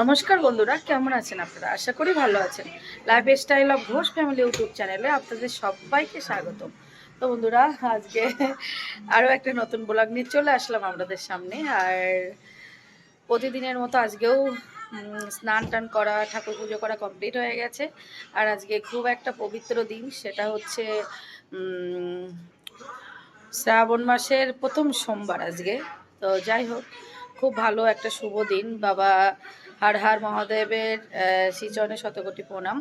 নমস্কার বন্ধুরা, কেমন আছেন আপনারা? আশা করি ভালো আছেন। Life style of Ghosh family YouTube চ্যানেলে আপনাদের সবাইকে স্বাগতম। তো বন্ধুরা, আজকে আরও একটা নতুন ব্লগ নিয়ে চলে আসলাম আপনাদের সামনে। আর প্রতিদিনের মতো আজকেও স্নান টান করা, ঠাকুর পুজো করা কমপ্লিট হয়ে গেছে। আর আজকে খুব একটা পবিত্র দিন, সেটা হচ্ছে শ্রাবণ মাসের প্রথম সোমবার আজকে। তো যাই হোক, খুব ভালো একটা শুভ দিন। বাবা হার হার মহাদেবের শ্রীচরণে শতকোটি প্রণাম।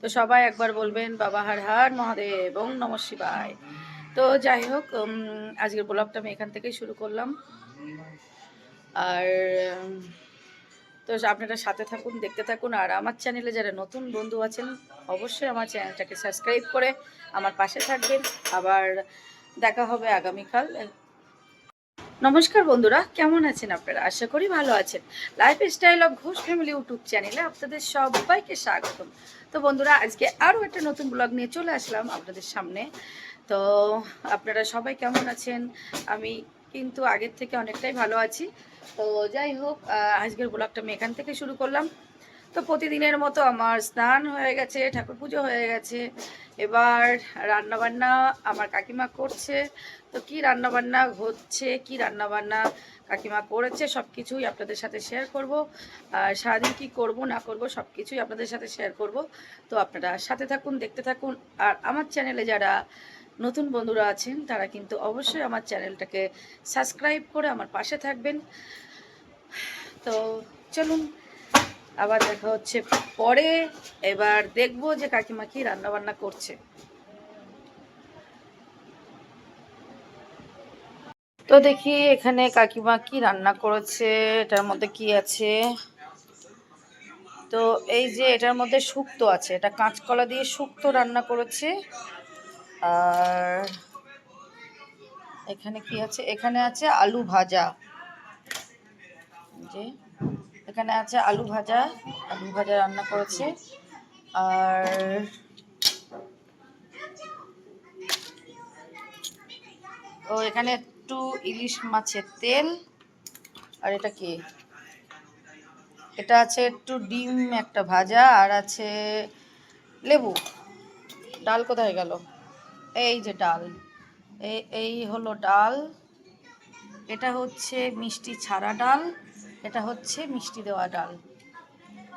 তো সবাই একবার বলবেন, বাবা হার হার মহাদেব এবং নম শিবায়। তো যাই হোক আজকের ব্লগটা আমি এখান থেকেই শুরু করলাম। আর, তো আপনারা সাথে থাকুন, দেখতে থাকুন, আর আমার চ্যানেলে যারা নতুন বন্ধু আছেন, অবশ্যই আমার চ্যানেলটাকে সাবস্ক্রাইব করে আমার পাশে থাকবেন। আবার দেখা হবে আগামীকাল। নমস্কার বন্ধুরা, কেমন আছেন আপনারা? আশা করি ভালো আছেন। Life style of Ghosh family YouTube চ্যানেলে আপনাদের সবাইকে স্বাগতম। তো বন্ধুরা, আজকে আরও একটা নতুন ব্লগ নিয়ে চলে আসলাম আপনাদের সামনে। তো আপনারা সবাই কেমন আছেন? আমি কিন্তু আগের থেকে অনেকটাই ভালো আছি। তো যাই হোক আজকের ব্লগটা আমি এখান থেকে শুরু করলাম। তো প্রতিদিনের মতো আমার স্নান হয়ে গেছে, ঠাকুর পুজো হয়ে গেছে। এবার রান্নাবান্না আমার কাকিমা করছে। তো কি রান্নাবান্না হচ্ছে, কি রান্নাবান্না কাকিমা করেছে সব কিছুই আপনাদের সাথে শেয়ার করব। আর সারাদিন কি করব, না করব সব কিছুই আপনাদের সাথে শেয়ার করব। তো আপনারা সাথে থাকুন, দেখতে থাকুন। আর আমার চ্যানেলে যারা নতুন বন্ধুরা আছেন, তারা কিন্তু অবশ্যই আমার চ্যানেলটাকে সাবস্ক্রাইব করে আমার পাশে থাকবেন। তো চলুন আবার দেখা হচ্ছে পরে, এবার দেখব যে কাকিমা কি রান্না বান্না করছে। তো দেখি এখানে কাকিমা কি রান্না করেছে, এটার মধ্যে কি আছে? তো এই যে এটার মধ্যে শুক্তো আছে, এটা কাঁচকলা দিয়ে শুক্তো রান্না করেছে। আর এখানে কি আছে? এখানে আছে আলু ভাজা। যে এখানে আছে আলু ভাজা আলু ভাজা রান্না করেছে। আর ও, এখানে একটু ইলিশ মাছের তেল। আর এটা কি? এটা আছে একটু ডিম, একটা ভাজা, আর আছে লেবু। ডাল কোথায় গেল? এই যে ডাল। এই হলো ডাল। এটা হচ্ছে মিষ্টি ছাড়া ডাল। এটা হচ্ছে মিষ্টি দেওয়া ডাল।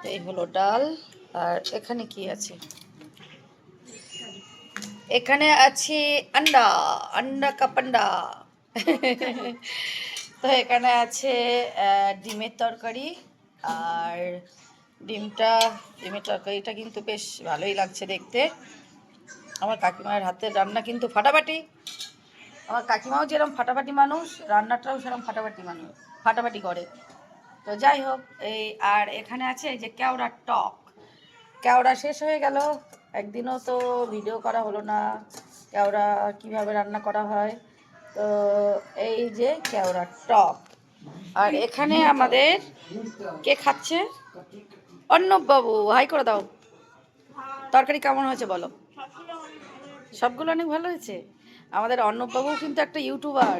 তো এই হলো ডাল। আর এখানে কি আছে? এখানে আছে আন্ডা আন্ডা কাপান্ডা তো এখানে আছে ডিমের তরকারি। আর ডিমটা, ডিমের তরকারিটা কিন্তু বেশ ভালোই লাগছে দেখতে। আমার কাকিমার হাতের রান্না কিন্তু ফাটাফাটি। আমার কাকিমাও যেরকম ফাটাফাটি মানুষ, রান্নাটাও সেরকম ফাটাফাটি মানুষ, ফাটাফাটি করে। তো যাই হোক, এই আর এখানে আছে যে কেওড়ার টক। কেওড়া শেষ হয়ে গেল। একদিনও তো ভিডিও করা হলো না, কেওড়া কীভাবে রান্না করা হয়। তো এই যে কেওড়ার টক। আর এখানে আমাদের কে খাচ্ছে? অর্ণববাবু, হাই করে দাও। তরকারি কেমন হয়েছে বলো? সবগুলো অনেক ভালো হয়েছে। আমাদের অর্ণববাবু কিন্তু একটা ইউটিউবার।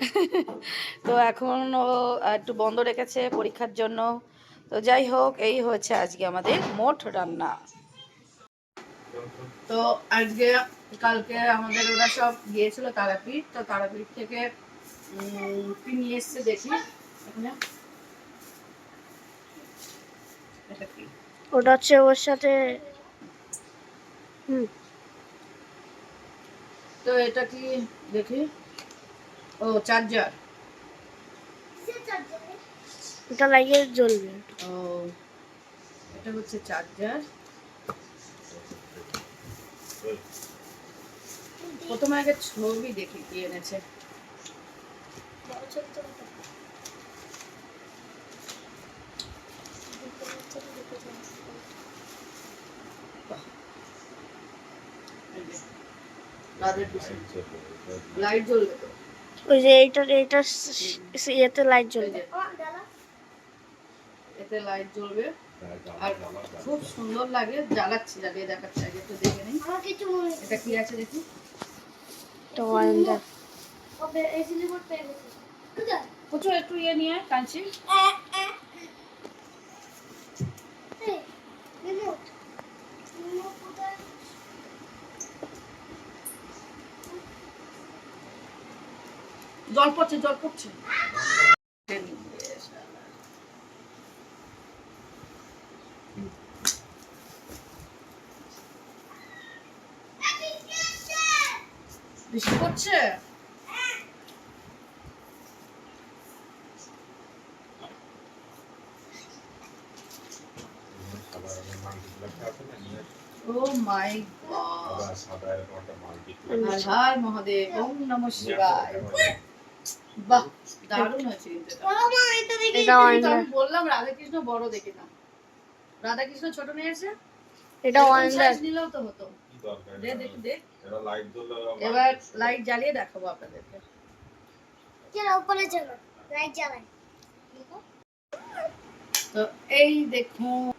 তো এখন ও একটু বন্ধ রেখেছে পরীক্ষার জন্য। তো যাই হোক এই হচ্ছে আজকে আমাদের মোট রান্না। তো আজকে কালকে আমাদের ওরা সব গিয়েছিল তারাপীঠ। তো তারাপীঠ থেকে কি নিয়ে এসছে দেখি। এখানে। এটা কি? ওটা হচ্ছে ওর সাথে হুম। তো এটা কি দেখি? ও চার্জার। ওটা লাগিয়ে জ্বলবে। ও এটা হচ্ছে চার্জার। প্রথমে আগে ছবি দেখি কি এনেছে। লাইট জ্বলবে তো। ওই যে এইটা এইটা ইয়েতে লাইট জ্বলবে। এতে লাইট জ্বলবে। আর খুব সুন্দর লাগে জ্বালাচ্ছি জ্বালিয়ে দেখাচ্ছি আগে একটু দেখে নিই। এটা কি আছে দেখি? তো ওয়ারেন্টার প্রচুর একটু ইয়ে নিয়ে কাঁচি জল পড়ছে জল পড়ছে। বৃষ্টি পড়ছে? হর মহাদেব ওম নমঃ শিবায়। বাহ দারুণ হয়েছে কিন্তু এটা। এটা এই তো অয়েন্ডার আমি বললাম রাধাকৃষ্ণ বড় দেখে না রাধাকৃষ্ণ ছোট নিয়েছে এটা এরকম অয়েন্ডার নিলেও তো হতো। দে দেখ দেখ এবার লাইট জ্বালিয়ে দেখাবো আপনাদেরকে। চলো উপরে চলো। লাইট জ্বালাই। তো এই দেখুন।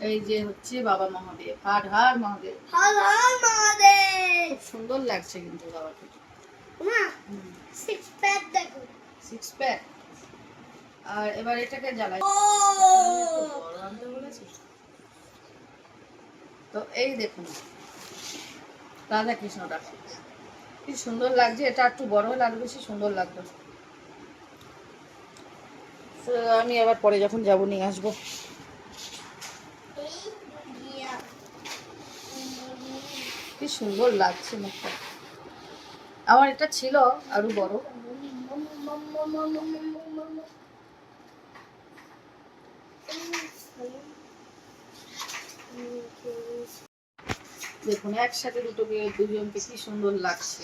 এই যে হচ্ছে বাবা মহাদেব হার হার মহাদেব। হ্যালো মহাদেব। খুব সুন্দর লাগছে কিন্তু বাবাকে মা সিক্স প্যাক দেখো। সিক্স প্যাক আর এবার এটাকে জ্বালাই। তো এই দেখুন রাধা কৃষ্ণটা। কি সুন্দর লাগছে এটা একটু বড় হলে আরও বেশি সুন্দর লাগবে আমি আবার পরে যখন যাব নিয়ে আসব। কি সুন্দর লাগছে মুখটা। আমার এটা ছিল আরও বড়। দেখুন একসাথে দুটোকে দুজনকে কি সুন্দর লাগছে।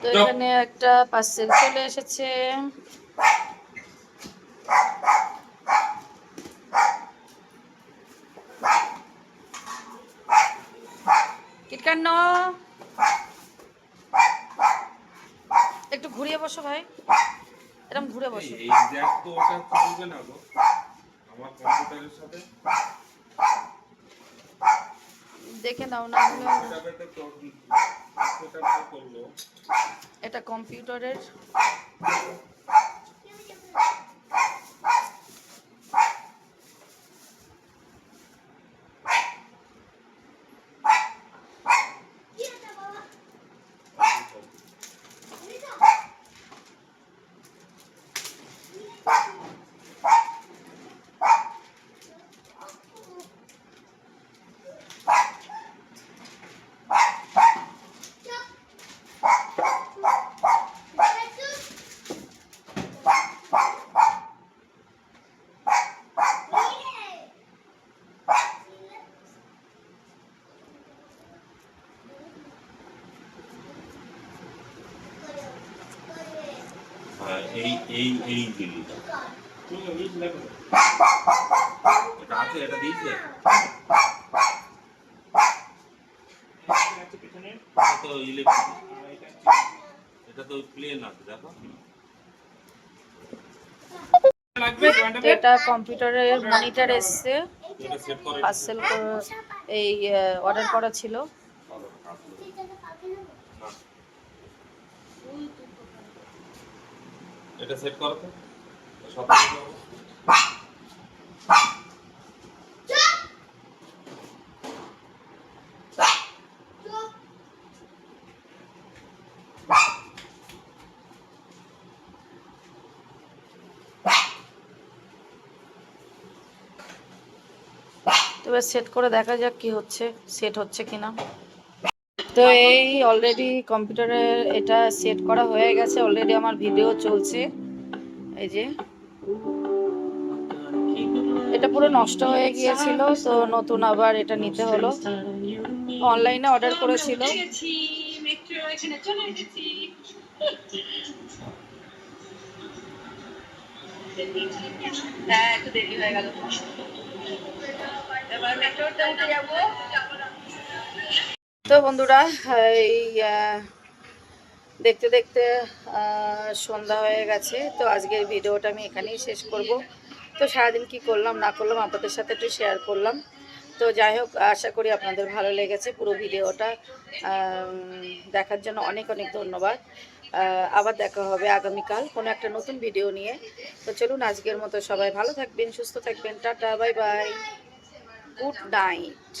তো এখানে একটা পার্সেল চলে এসেছে। কিটকান্ন একটু ঘুরিয়ে বসো ভাই। এরকম ঘুরে বসো। এই জ্যাক তো ওটা চলবে না গো। আমার কম্পিউটারের সাথে। দেখে নাও না। এটা কম্পিউটারের এই এই এই জিনিসটা এটা আছে এটা দিয়েছে? তো ইলেকট্রিক এটা তো প্লেন আছে দেখো। এটা কম্পিউটারের মনিটর এসছে। পার্সেল এই অর্ডার করা ছিল। এটা সেট করো তো। সব এবার সেট করে দেখা যাক কি হচ্ছে সেট হচ্ছে কিনা। তো এই অলরেডি কম্পিউটারে এটা সেট করা হয়ে গেছে অলরেডি আমার ভিডিও চলছে। এই যে। এটা পুরো নষ্ট হয়ে গিয়েছিল, তো নতুন আবার এটা নিতে হলো। অনলাইনে অর্ডার করেছিল। হ্যাঁ দেরি হয়ে গেল। এবার মেট্রোতে উঠে তো বন্ধুরা, এই দেখতে দেখতে সন্ধ্যা হয়ে গেছে। তো আজকের ভিডিওটা আমি এখানেই শেষ করব। তো সারাদিন কি করলাম, না করলাম আপনাদের সাথে একটু শেয়ার করলাম। তো যাই হোক, আশা করি আপনাদের ভালো লেগেছে পুরো ভিডিওটা। দেখার জন্য অনেক অনেক ধন্যবাদ। আবার দেখা হবে আগামীকাল কোনো একটা নতুন ভিডিও নিয়ে। তো চলুন আজকের মতো সবাই ভালো থাকবেন, সুস্থ থাকবেন। Tata, bye bye. Good night.